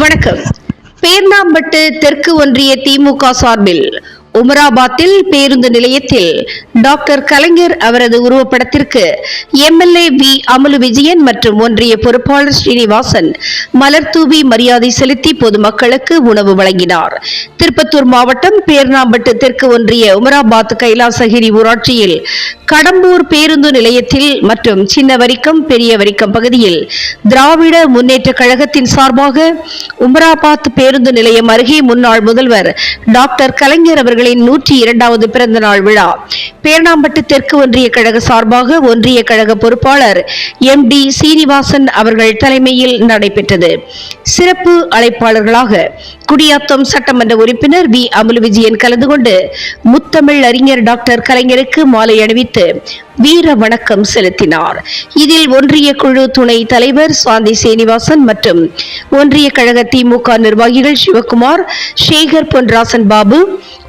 வணக்கம். பேர்ணாம்பட்டு தெற்கு ஒன்றிய திமுக சார்பில் உமராபாத்தில் பேருந்து நிலையத்தில் டாக்டர் கலைஞர் அவரது உருவப்படத்திற்கு எம்எல்ஏ வி அமுலு விஜயன் மற்றும் ஒன்றிய பொறுப்பாளர் ஸ்ரீனிவாசன் மலர்தூவி மரியாதை செலுத்தி பொதுமக்களுக்கு உணவு வழங்கினார். திருப்பத்தூர் மாவட்டம் பேர்ணாம்பட்டு தெற்கு ஒன்றிய உமராபாத் கைலாசகிரி ஊராட்சியில் கடம்பூர் பேருந்து நிலையத்தில் மற்றும் சின்ன வரிக்கம் பெரிய வரிக்கம் பகுதியில் திராவிட முன்னேற்ற கழகத்தின் சார்பாக உமராபாத் பேருந்து நிலையம் அருகே முன்னாள் முதல்வர் டாக்டர் கலைஞர் அவர்கள் அவர்களின் நூற்றி இரண்டாவது பிறந்த நாள் விழா. பேரணாம்பட்டு தெற்கு ஒன்றிய கழக சார்பாக ஒன்றிய கழக பொறுப்பாளர் எம் டி சீனிவாசன் அவர்கள் தலைமையில் நடைபெற்றது. சிறப்பு அழைப்பாளர்களாக குடியாத்தம் சட்டமன்ற உறுப்பினர் வி. அமுல் விஜயன் கலந்து கொண்டு முத்தமிழ் அறிஞர் டாக்டர் கலைஞருக்கு மாலை அணிவித்து வீர வணக்கம் செலுத்தினார். இதில் ஒன்றிய குழு துணை தலைவர் சாந்தி சீனிவாசன் மற்றும் ஒன்றிய கழக திமுக நிர்வாகிகள் சிவகுமார் சேகர் பொன்ராசன் பாபு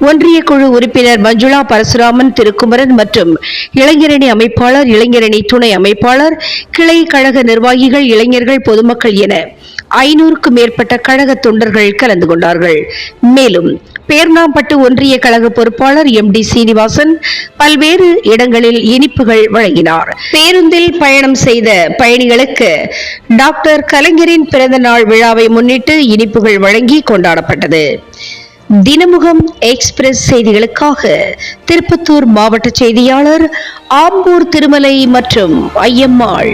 ஒன்றிய குழு உறுப்பினர் மஞ்சுளா பரசுராமன் திருக்குமரன் மற்றும் இளைஞரணி அமைப்பாளர் இளைஞரணி துணை அமைப்பாளர் கிளை கழக நிர்வாகிகள் இளைஞர்கள் பொதுமக்கள் என ஐநூறுக்கும் மேற்பட்ட கழக தொண்டர்கள் கலந்து கொண்டார்கள். மேலும் பேர்ணாம்பட்டு ஒன்றிய கழக பொறுப்பாளர் எம் டி சீனிவாசன் பல்வேறு இடங்களில் இனிப்புகள் வழங்கினார். பேருந்தில் பயணம் செய்த பயணிகளுக்கு டாக்டர் கலைஞரின் பிறந்த நாள் விழாவை முன்னிட்டு இனிப்புகள் வழங்கி கொண்டாடப்பட்டது. தினமுகம் எக்ஸ்பிரஸ் செய்திகளுக்காக திருப்பத்தூர் மாவட்ட செய்தியாளர் ஆம்பூர் திருமலை மற்றும் ஐயம்மாள்.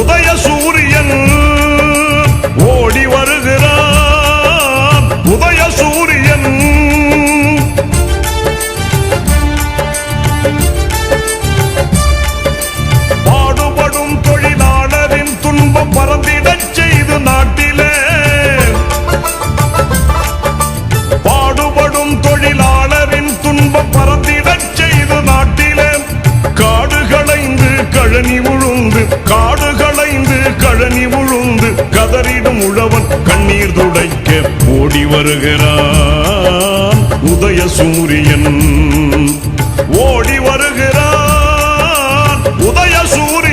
உதய சூரிய கண்ணீர் துடைக்க ஓடி வருகிறான் உதய சூரியன். ஓடி வருகிறான் உதய சூரியன்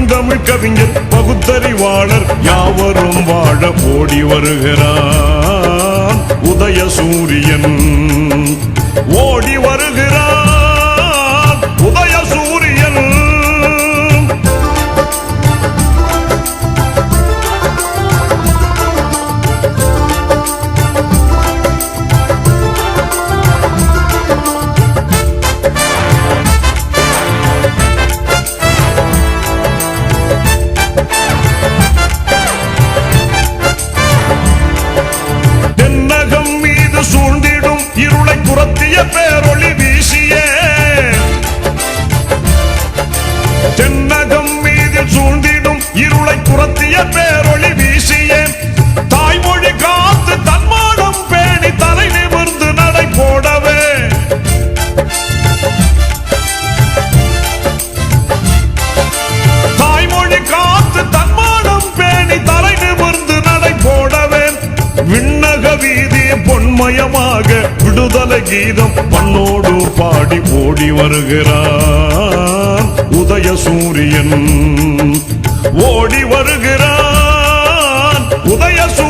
பைந்தமிழ் கவிஞர் பகுத்தறிவாளர் யாவரும் வாழ ஓடி வருகிறார். உதய சூரியன் ஓடி வருகிறார். பேரொளி வீசிய. தென்னகம் மீது சூழ்ந்திடும் இருளை துரத்திய பேர் விடுதலை கீதம் பண்ணோடு பாடி ஓடி வருகிறான் உதய சூரியன். ஓடி வருகிறான். உதய சூரியன்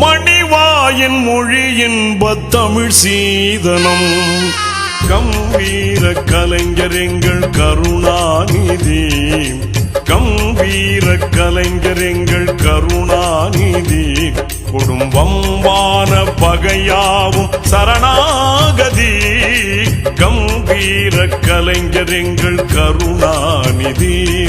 மணிவாயின் மொழி இன்ப தமிழ் சீதனம். கம்பீர கலைஞர் எங்கள் கருணாநிதி. கம்பீர கலைஞர் எங்கள் கருணாநிதி. குடும்பம்பான பகையாவும் சரணாகதி. கம்பீர கலைஞர் எங்கள் கருணாநிதி.